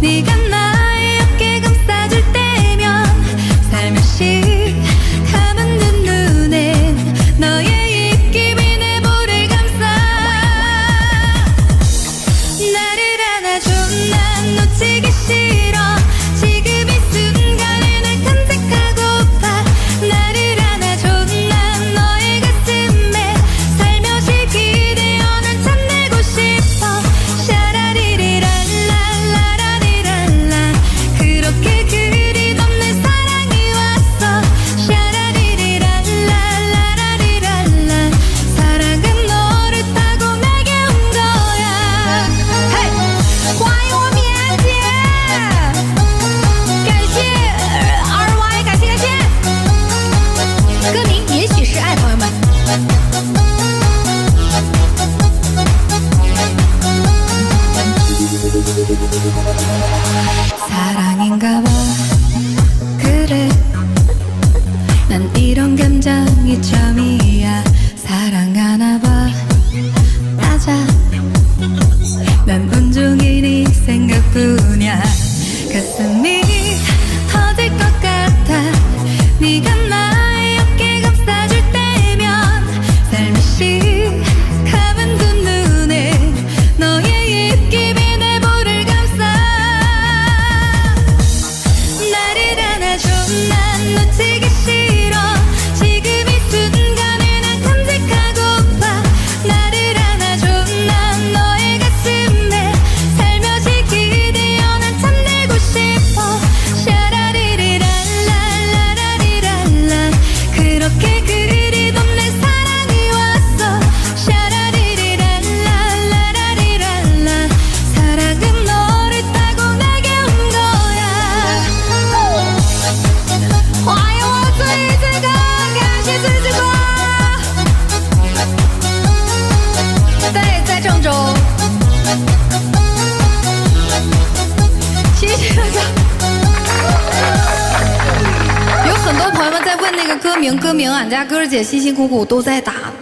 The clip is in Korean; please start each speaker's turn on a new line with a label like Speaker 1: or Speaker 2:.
Speaker 1: 你跟。
Speaker 2: 사랑인가 봐. 그래. 난 이런 감정이 처음이야
Speaker 1: 问那个歌名，歌名俺家哥儿姐辛辛苦苦都在打。